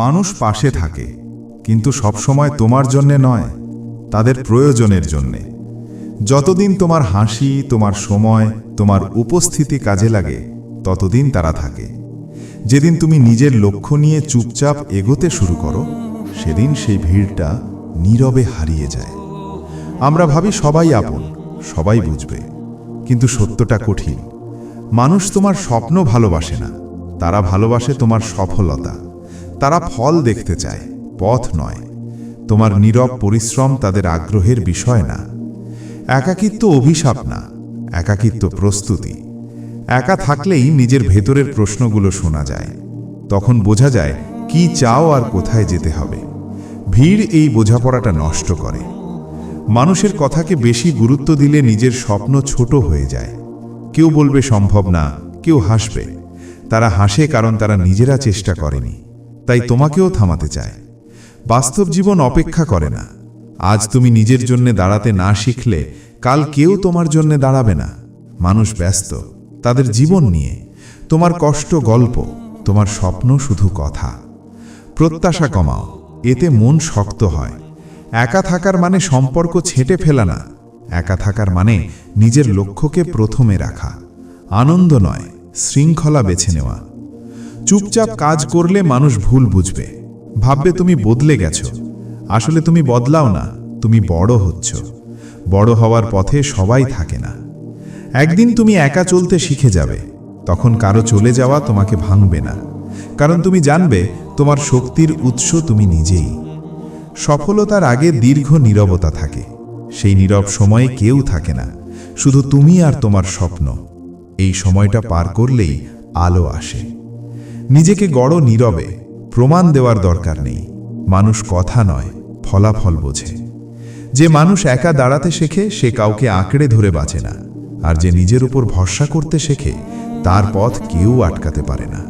মানুষ পাশে থাকে, কিন্তু সবসময় তোমার জন্যে নয়, তাদের প্রয়োজনের জন্যে। যতদিন তোমার হাসি, তোমার সময়, তোমার উপস্থিতি কাজে লাগে, ততদিন তারা থাকে। যেদিন তুমি নিজের লক্ষ্য নিয়ে চুপচাপ এগোতে শুরু করো, সেদিন সেই ভিড়টা নীরবে হারিয়ে যায়। আমরা ভাবি সবাই আপন, সবাই বুঝবে, কিন্তু সত্যটা কঠিন। মানুষ তোমার স্বপ্ন ভালোবাসে না, তারা ভালোবাসে তোমার সফলতা। তারা ফল দেখতে চায়, পথ নয়। তোমার নীরব পরিশ্রম তাদের আগ্রহের বিষয় না। একাকিত্ব অভিশাপ না, একাকিত্ব প্রস্তুতি। একা থাকলেই নিজের ভেতরের প্রশ্নগুলো শোনা যায়। তখন বোঝা যায় কি চাও আর কোথায় যেতে হবে। ভিড় এই বোঝাপড়াটা নষ্ট করে। মানুষের কথাকে বেশি গুরুত্ব দিলে নিজের স্বপ্ন ছোট হয়ে যায়। কেউ বলবে সম্ভব না, কেউ হাসবে। তারা হাসে কারণ তারা নিজেরা চেষ্টা করেনি। তাই তোমাকেও থামাতে চায় বাস্তব জীবন অপেক্ষা করে না। আজ তুমি নিজের জন্য দাঁড়াতে না শিখলে কাল কেউ তোমার জন্য দাঁড়াবে না। মানুষ ব্যস্ত, তাদের জীবন নিয়ে। তোমার কষ্ট গল্প, তোমার স্বপ্ন শুধু কথা। প্রত্যাশা কমাও, এতে মন শক্ত হয়। একা থাকার মানে সম্পর্ক ছেটে ফেলা না। একা থাকার মানে নিজের লক্ষ্যকে প্রথমে রাখা। আনন্দ নয়, শৃঙ্খলা বেছে নেওয়া। চুপচাপ কাজ করলে মানুষ ভুল বুঝবে। ভাববে তুমি বদলে গেছো। আসলে তুমি বদলাও না, তুমি বড় হচ্ছ। বড় হওয়ার পথে সবাই থাকে না। একদিন তুমি একা চলতে শিখে যাবে, তখন কারও চলে যাওয়া তোমাকে ভাঙবে না। কারণ তুমি জানবে, তোমার শক্তির উৎস তুমি নিজেই। সফলতার আগে দীর্ঘ নীরবতা থাকে। সেই নীরব সময়ে কেউ থাকে না। শুধু তুমি আর তোমার স্বপ্ন। এই সময়টা পার করলেই আলো আসে। নিজেকে গড় নীরবে, প্রমাণ দেওয়ার দরকার নেই। মানুষ কথা নয়, ফলাফল বোঝে। যে মানুষ একা দাঁড়াতে শেখে, সে কাউকে আঁকড়ে ধরে বাঁচে না। আর যে নিজের উপর ভরসা করতে শেখে, তার পথ কেউ আটকাতে পারে না।